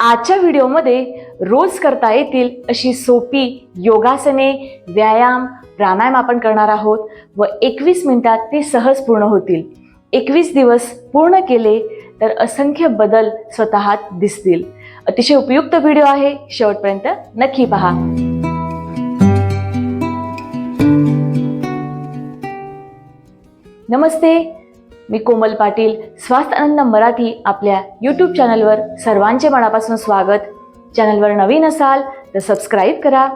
आजच्या व्हिडिओमध्ये रोज करता येतील अशी सोपी योगासने व्यायाम प्राणायाम आपण करणार आहोत व एकवीस मिनिटात ते सहज पूर्ण होतील. एकवीस दिवस पूर्ण केले तर असंख्य बदल स्वतःत दिसतील. अतिशय उपयुक्त व्हिडिओ आहे. शेवटपर्यंत नक्की पहा. नमस्ते. मी कोमल पाटील स्वास्थ्यानंद मराठी आपल्या यूट्यूब चॅनलवर सर्वांचे मनापासून स्वागत. चॅनलवर नवीन असाल तर सबस्क्राईब करा.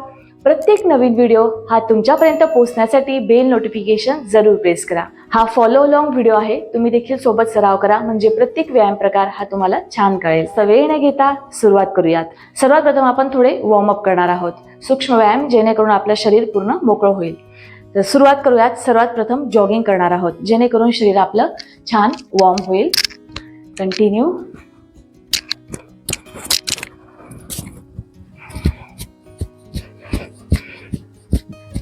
प्रत्येक नवीन व्हिडिओ हा तुमच्यापर्यंत पोहोचण्यासाठी बेल नोटिफिकेशन जरूर प्रेस करा. हा फॉलो लॉंग व्हिडिओ आहे. तुम्ही देखील सोबत सराव करा. म्हणजे प्रत्येक व्यायाम प्रकार हा तुम्हाला छान कळेल. तर वेळ न घेता सुरुवात करूयात. सर्वात प्रथम आपण थोडे वॉर्मअप करणार आहोत. सूक्ष्म व्यायाम जेणेकरून आपलं शरीर पूर्ण मोकळं होईल. तर सुरुवात करूयात. सर्वात प्रथम जॉगिंग करणार आहोत. जेणेकरून शरीर आपलं छान वॉर्म होईल. कंटिन्यू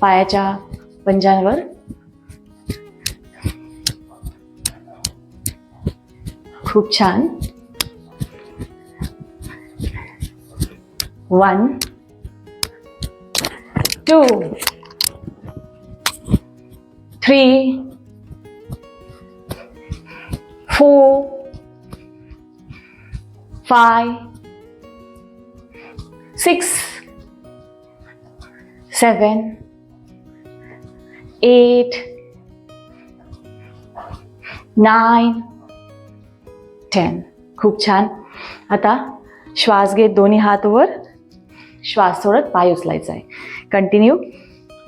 पायाच्या पंजांवर. खूप छान. One two three, four, five, six, seven, eight, nine, ten. खूप छान. आता श्वास घेत दोन्ही हात वर. श्वास सोडत पाय उचलायचा आहे. Continue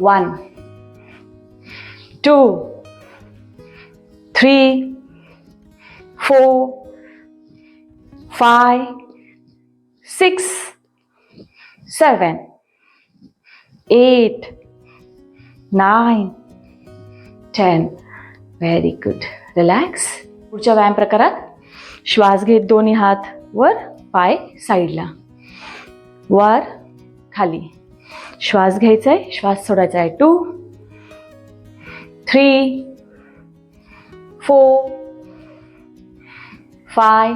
one two, three, four, five, six, seven, eight, nine, ten. Very good relax पुढच्या व्यायाम प्रकारात श्वास घेत दोन्ही हात वर पाय साईडला. वर खाली. श्वास घ्यायचा आहे श्वास सोडायचा आहे two three, four, five,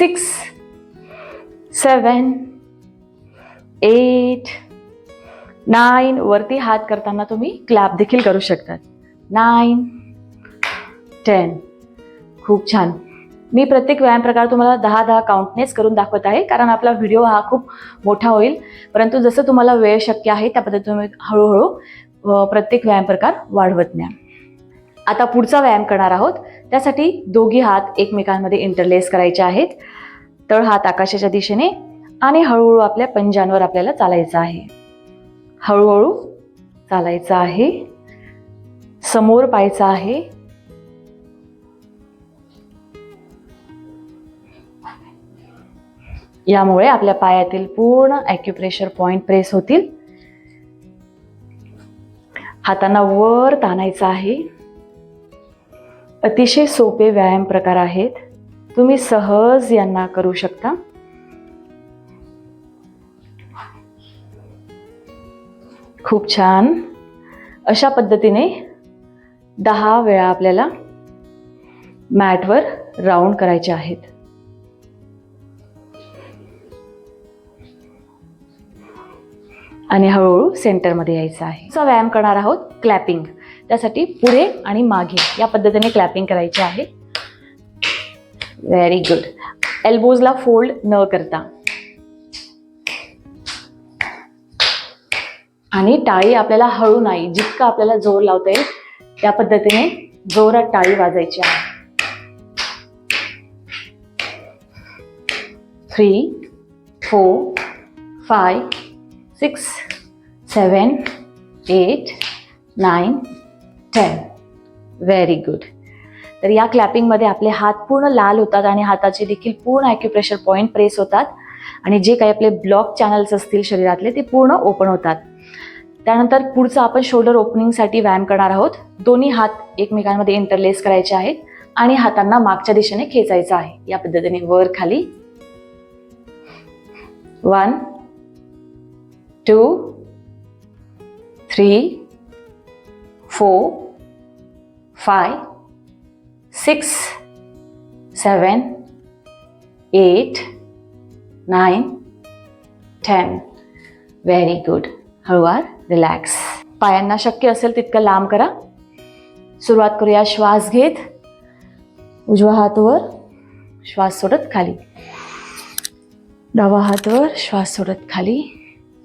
six, seven, eight, nine. वरती हात करताना तुम्ही क्लॅप देखील करू शकतात. Nine ten. खूप छान. मी प्रत्येक व्यायाम प्रकार तुम्हाला दहा दहा काउंटनेच करून दाखवत आहे कारण आपला व्हिडिओ हा खूप मोठा होईल. परंतु जसं तुम्हाला वेळ शक्य आहे त्या पद्धतीने तुम्ही हळूहळू प्रत्येक व्यायाम प्रकार वाढवत न्या आता पुढचा व्यायाम करणार आहोत. त्यासाठी दोघी हात एकमेकांमध्ये इंटरलेस करायचे आहेत. तळ हात आकाशाच्या दिशेने आणि हळूहळू आपल्या पंजांवर आपल्याला चालायचं आहे. हळूहळू चालायचं आहे. समोर पाहायचं आहे. यामुळे आपल्या पायातील पूर्ण ॲक्युप्रेशर पॉईंट प्रेस होतील. हातांना वर ताणायचं आहे. अतिशय सोपे व्यायाम प्रकार आहेत. तुम्ही सहज यांना करू शकता. खूप छान. अशा पद्धतीने दहा वेळा आपल्याला मॅटवर राऊंड करायचे आहेत. आणि हळूहळू सेंटरमध्ये यायचं आहे. सो व्यायाम करणार आहोत क्लॅपिंग त्यासाठी पुढे आणि मागे या पद्धतीने क्लॅपिंग करायचे आहे. व्हेरी गुड एल्बोजला फोल्ड न करता. आणि टाळी आपल्याला हळू नाही जितका आपल्याला जोर लावता येईल त्या पद्धतीने जोरात टाळी वाजायची आहे. Three four five six seven eight nine ten. Very good तर या क्लॅपिंगमध्ये आपले हात पूर्ण लाल होतात आणि हाताचे देखील पूर्ण ॲक्युप्रेशर पॉईंट प्रेस होतात. आणि जे काही आपले ब्लॉक चॅनल्स असतील शरीरातले ते पूर्ण ओपन होतात. त्यानंतर पुढचं आपण शोल्डर ओपनिंगसाठी व्यायाम करणार आहोत. दोन्ही हात एकमेकांमध्ये इंटरलेस करायचे आहेत आणि हातांना मागच्या दिशेने खेचायचं आहे. या पद्धतीने वर खाली. One two, three, four five six, seven, eight nine ten. Very good. हळूवार रिलॅक्स। पायांना शक्य असेल तितकं लांब करा. सुरुवात करूया श्वास घेत. उजवा हात वर, श्वास सोडत खाली. डावा हात वर, श्वास सोडत खाली.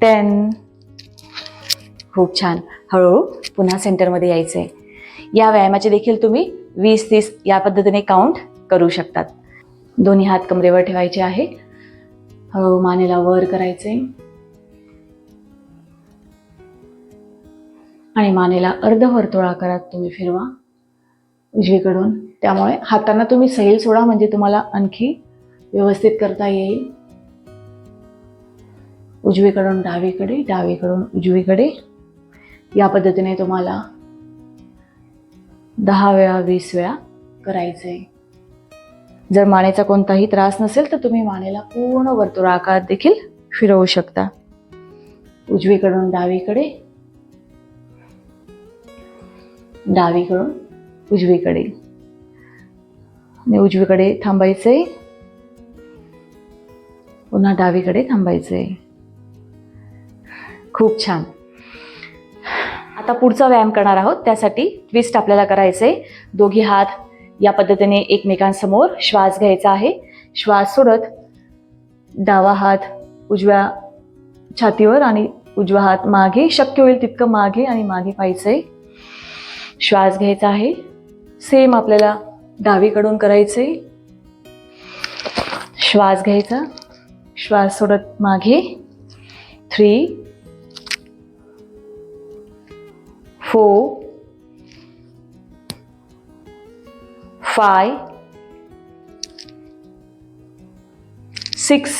ten खूप छान. हळूहळू पुन्हा सेंटरमध्ये यायचं आहे या व्यायामाचे देखील तुम्ही वीस तीस या पद्धतीने काउंट करू शकतात. दोन्ही हात कमरेवर ठेवायचे आहे. हळूहळू मानेला वर करायचे आणि मानेला अर्धवर्तुळाकारात तुम्ही फिरवा. उजवीकडून. त्यामुळे हातांना तुम्ही सैल सोडा म्हणजे तुम्हाला आणखी व्यवस्थित करता येईल. उजवीकडून डावीकडे डावीकडून उजवीकडे. या पद्धतीने तुम्हाला दहा वेळा वीस वेळा करायचं आहे जर मानेचा कोणताही त्रास नसेल तर तुम्ही मानेला पूर्ण वर्तुळाकार देखील फिरवू शकता. उजवीकडून डावीकडे डावीकडून उजवीकडे. आणि उजवीकडे थांबायचे पुन्हा डावीकडे थांबायचे खूप छान. आता पुढचा व्यायाम करणार आहोत. त्यासाठी ट्विस्ट आपल्याला करायचे दोघी हात या पद्धतीने एकमेकांसमोर श्वास घ्यायचा आहे. श्वास सोडत डावा हात उजव्या छातीवर आणि उजवा हात मागे. शक्य होईल तितकं मागे आणि मागे पाहिजे श्वास घ्यायचा आहे. सेम आपल्याला डावीकडून करायचे श्वास घ्यायचा. श्वास सोडत मागे. Three four five six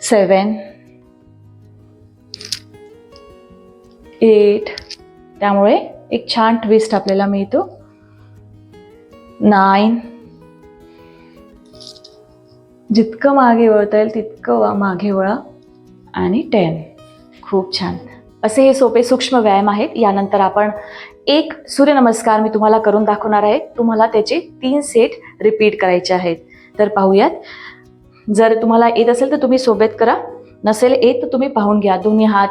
seven eight. त्यामुळे एक छान ट्विस्ट आपल्याला मिळतो. नाईन जितकं मागे वळता येईल तितकं मागे वळा. आणि टेन खूप छान. असे हे सोपे सूक्ष्म व्यायाम आहेत. यानंतर आपण एक सूर्यनमस्कार मी तुम्हाला करून दाखवणार आहे. तुम्हाला त्याचे तीन सेट रिपीट करायचे आहेत. तर पाहूयात. जर तुम्हाला येत असेल तर तुम्ही सोबत करा. नसेल येत तर तुम्ही पाहून घ्या. दोन्ही हात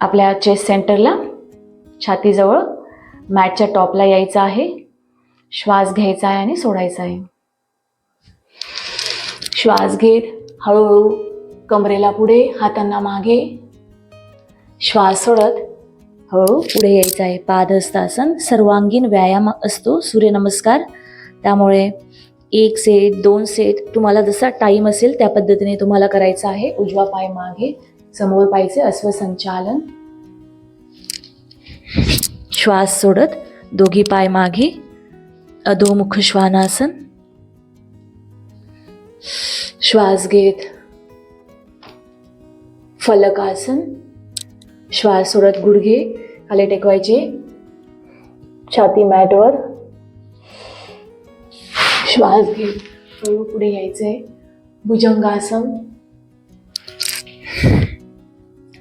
आपल्या चेस्ट सेंटरला छातीजवळ मॅटच्या टॉपला यायचं आहे. श्वास घ्यायचा आहे आणि सोडायचा आहे. श्वास घेत हळूहळू कमरेला पुढे हातांना मागे. श्वास सोडत हळू पुढे यायचं आहे. पादहस्तासन सर्वांगीण व्यायाम असतो. सूर्यनमस्कार. त्यामुळे एक सेट दोन सेट तुम्हाला जसा टाईम असेल त्या पद्धतीने तुम्हाला करायचं आहे. उजवा पाय मागे समोर पायचे अश्वसंचालन श्वास सोडत दोघी पाय मागे अधोमुख श्वानासन. श्वास घेत फलकासन श्वास सोडत गुडघे खाली टेकवायचे. छाती मॅटवर. श्वास घेत हळू पुढे यायचे. भुजंगासन.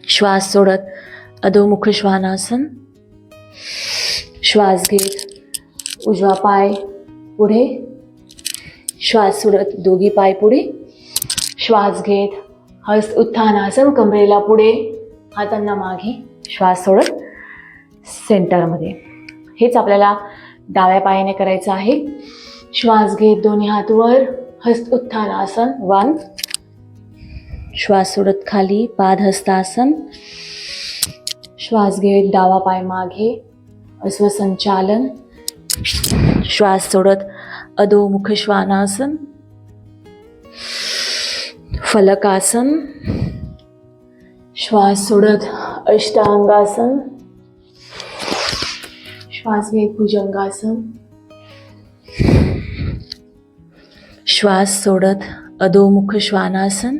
श्वास सोडत अधोमुख श्वानासन. श्वास घेत उजवा पाय पुढे. श्वास सोडत दोघी पाय पुढे. श्वास घेत हस्त उत्थानासन कमरेला पुढे. हातांना मागे श्वास सोडत सेंटरमध्ये. हेच आपल्याला डाव्या पायाने करायचं आहे. श्वास घेत दोन्ही हात वर. हस्त उत्थानासन वन. श्वास सोडत खाली पाद हस्तासन श्वास घेत डावा पाय मागे. अश्वसंचालन श्वास सोडत अधोमुख श्वानासन. फलकासन श्वास सोडत अष्टांगासन श्वास घेत भुजंगासन श्वास सोडत अधोमुख श्वानासन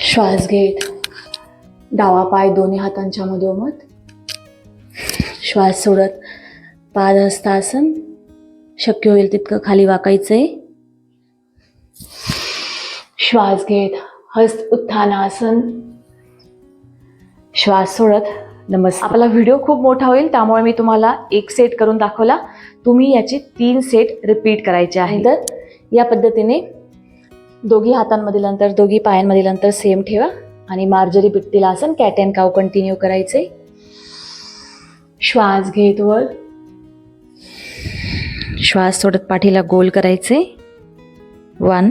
श्वास घेत डावा पाय दोन्ही हातांच्या मधोमध श्वास सोडत पादहस्तासन शक्य होईल तितकं खाली वाकायचंय. श्वास घेत हस्त उत्थानासन. श्वास सोडत नमस्कार. आपला व्हिडिओ खूप मोठा होईल त्यामुळे मी तुम्हाला एक सेट करून दाखवला. तुम्ही याचे तीन सेट रिपीट करायचे आहे. तर या पद्धतीने दोघी हातांमधील अंतर दोघी पायांमधील अंतर सेम ठेवा. आणि मार्जरी पिट्टील आसन कॅट अँड काव कंटिन्यू करायचे. श्वास घेत वर. श्वास सोडत पाठीला गोल करायचे. One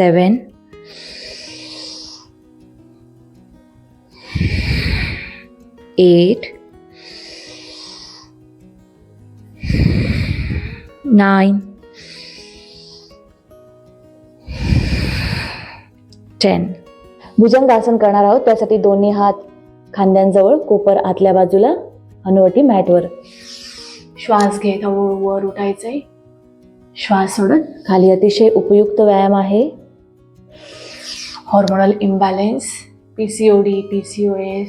seven, eight, nine, ten? भुजंगासन करणार आहोत. त्यासाठी दोन्ही हात खांद्यांजवळ कोपर आतल्या बाजूला हनुवटी मॅटवर. श्वास घेत हळूहळू वर उठायचंय. श्वास सोडत खाली अतिशय उपयुक्त व्यायाम आहे. Hormonal imbalance P C O D P C O S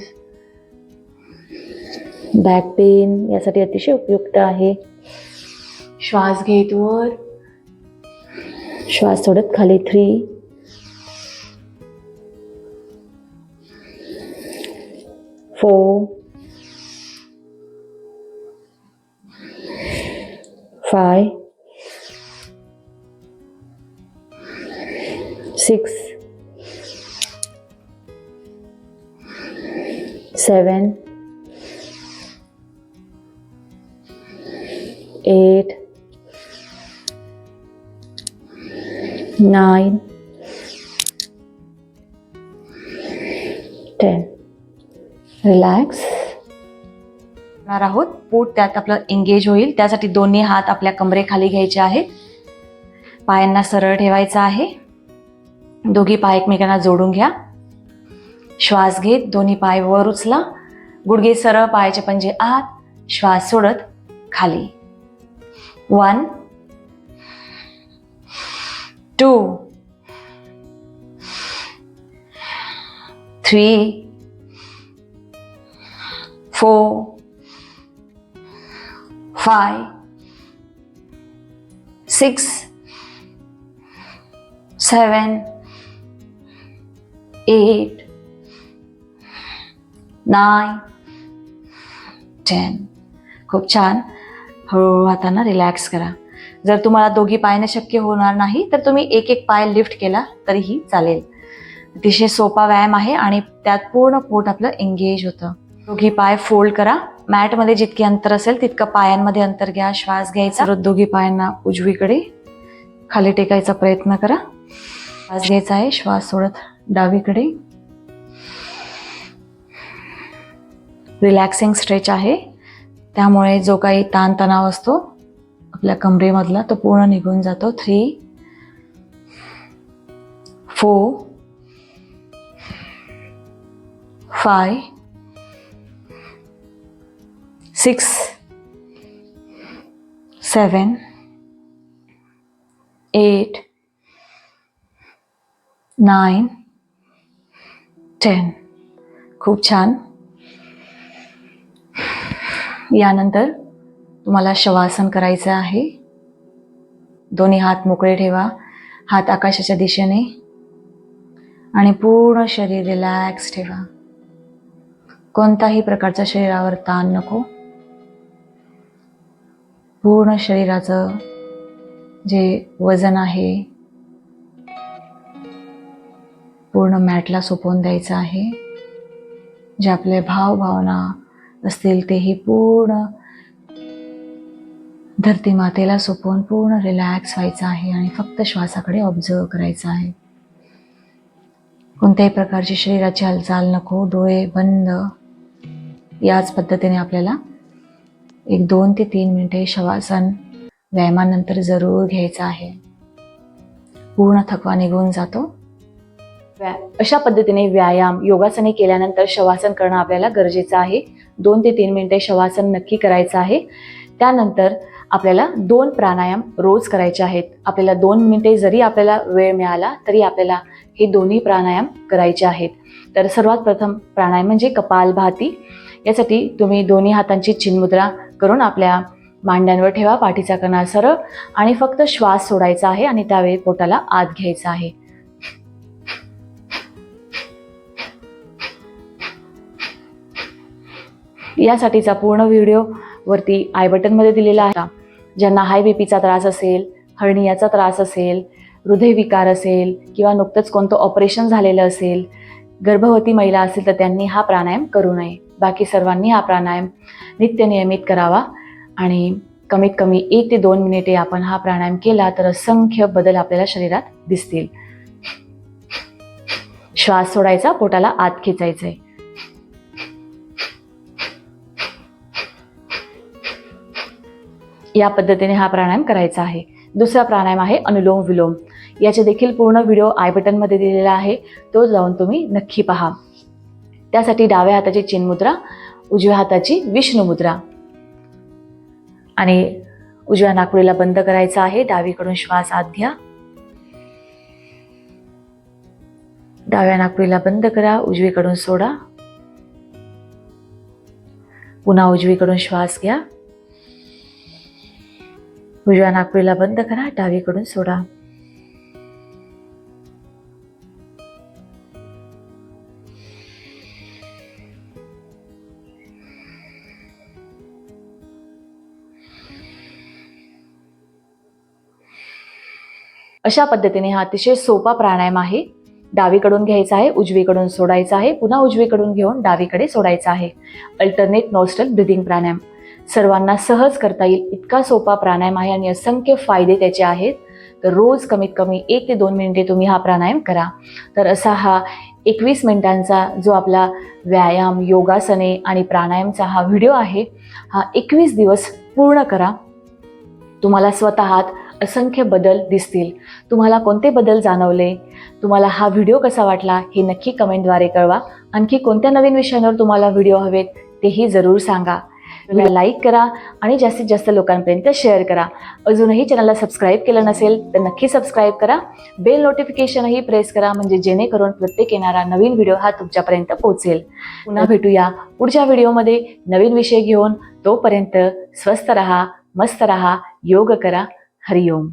back pain यासाठी अतिशय उपयुक्त आहे. श्वास घेत वर श्वास सोडत खाली three four five six seven eight, nine, ten. Relax आहोत. पोट त्यात आपलं एंगेज होईल. त्यासाठी दोन्ही हात आपल्या कमरेखाली घ्यायचे आहेत. पायांना सरळ ठेवायचा आहे. दोघी पाय एकमेकांना जोडून घ्या. श्वास घेत दोन्ही पाय वर उचला. गुडघे सरळ पायाचे पंजे आत श्वास सोडत खाली. One two three four five six seven eight nine ten खूप छान. हळूहळू हातांना रिलॅक्स करा. जर तुम्हाला दोघी पायाने शक्य होणार नाही तर तुम्ही एक एक पाय लिफ्ट केला तरीही चालेल. अतिशय सोपा व्यायाम आहे आणि त्यात पूर्ण पोट आपलं एंगेज होतं. दोघी पाय फोल्ड करा. मॅटमध्ये जितके अंतर असेल तितकं पायांमध्ये अंतर घ्या. श्वास घ्यायचा. परत दोघी पायांना उजवीकडे खाली टेकायचा प्रयत्न करा. श्वास घ्यायचा आहे. श्वास सोडत डावीकडे. रिलॅक्सिंग स्ट्रेच आहे. त्यामुळे जो काही ताणतणाव असतो आपल्या कमरेमधला तो पूर्ण निघून जातो. Three four five six seven eight nine ten खूप छान. यानंतर तुम्हाला शवासन करायचं आहे. दोन्ही हात मोकळे ठेवा. हात आकाशाच्या दिशेने. आणि पूर्ण शरीर रिलॅक्स ठेवा. कोणताही प्रकारचा शरीरावर ताण नको. पूर्ण शरीराचं जे वजन आहे पूर्ण मॅटला सोपवून द्यायचं आहे. जे आपले भावभावना असतील तेही पूर्ण. धरती मातेला सोपवून पूर्ण रिलॅक्स व्हायचं आहे आणि फक्त श्वासाकडे ऑब्झर्व करायचं आहे. कोणत्याही प्रकारची शरीराची हालचाल नको डोळे बंद. याच पद्धतीने आपल्याला एक दोन ते तीन मिनिटे शवासन व्यायामानंतर जरूर घ्यायचं आहे. पूर्ण थकवा निघून जातो. व्या अशा पद्धतीने व्यायाम योगासने केल्यानंतर शवासन करणं आपल्याला गरजेचं आहे. दोन ते तीन मिनिटे शवासन नक्की करायचं आहे. त्यानंतर आपल्याला दोन प्राणायाम रोज करायचे आहेत. आपल्याला दोन मिनिटे जरी आपल्याला वेळ मिळाला तरी आपल्याला हे दोन्ही प्राणायाम करायचे आहेत. तर सर्वात प्रथम प्राणायाम म्हणजे कपालभाती यासाठी तुम्ही दोन्ही हातांची चिन्मुद्रा करून आपल्या मांड्यांवर ठेवा पाठीचा कणा सरळ आणि फक्त श्वास सोडायचा आहे आणि त्यावेळी पोटाला आत घ्यायचा आहे. यासाठीचा पूर्ण व्हिडिओ वरती आय बटनमध्ये दिलेला आहे. ज्यांना हाय बीपीचा त्रास असेल हर्नियाचा त्रास असेल हृदयविकार असेल किंवा नुकतंच कोणतं ऑपरेशन झालेलं असेल गर्भवती महिला असेल तर त्यांनी हा प्राणायाम करू नये. बाकी सर्वांनी हा प्राणायाम नित्य नियमित करावा आणि कमीत कमी एक ते दोन मिनिटे आपण हा प्राणायाम केला तर असंख्य बदल आपल्याला शरीरात दिसतील. श्वास सोडायचा पोटाला आत खेचायचंय. या पद्धतीने हा प्राणायाम करायचा आहे. दुसरा प्राणायाम आहे अनुलोम विलोम. याचे देखील पूर्ण व्हिडिओ आय बटनमध्ये दिलेला आहे. तो जाऊन तुम्ही नक्की पहा. त्यासाठी डाव्या हाताची चिन्मुद्रा उजव्या हाताची विष्णू मुद्रा. आणि उजव्या नाकपुडीला बंद करायचा आहे. डावीकडून श्वास आत घ्या. डाव्या नाकपुडीला बंद करा. उजवीकडून सोडा. पुन्हा उजवीकडून श्वास घ्या. उजव्या नागपुरीला बंद करा डावीकडून सोडा. अशा पद्धतीने हा अतिशय सोपा प्राणायाम आहे. डावीकडून घ्यायचा आहे उजवीकडून सोडायचा आहे पुन्हा उजवीकडून घेऊन डावीकडे सोडायचा आहे. Alternate nostril breathing pranayama. सर्वांना सहज करता येईल. इतका सोपा प्राणायाम आहे आणि असंख्य फायदे त्याचे आहेत. तर रोज कमीत कमी एक ते दोन मिनिटे तुम्ही हा प्राणायाम करा. तर असा हा एकवीस मिनिटांचा जो आपला व्यायाम योगासने आणि प्राणायामचा हा व्हिडिओ आहे हा एकवीस दिवस पूर्ण करा. तुम्हाला स्वतःत असंख्य बदल दिसतील. तुम्हाला कोणते बदल जाणवले? तुम्हाला हा व्हिडिओ कसा वाटला? हे नक्की कमेंटद्वारे कळवा. आणखी कोणत्या नवीन विषयांवर तुम्हाला व्हिडिओ हवेत तेही जरूर सांगा. व्हिडिओला लाईक करा आणि जास्तीत जास्त लोकांपर्यंत शेअर करा. अजूनही चॅनलला सबस्क्राईब केलं नसेल तर नक्की सबस्क्राईब करा. बेल नोटिफिकेशनही प्रेस करा म्हणजे जेणेकरून प्रत्येक येणारा नवीन व्हिडिओ हा तुमच्यापर्यंत पोहोचेल. पुन्हा भेटूया पुढच्या व्हिडिओमध्ये नवीन विषय घेऊन तोपर्यंत स्वस्त रहा मस्त रहा योग करा. हरिओम.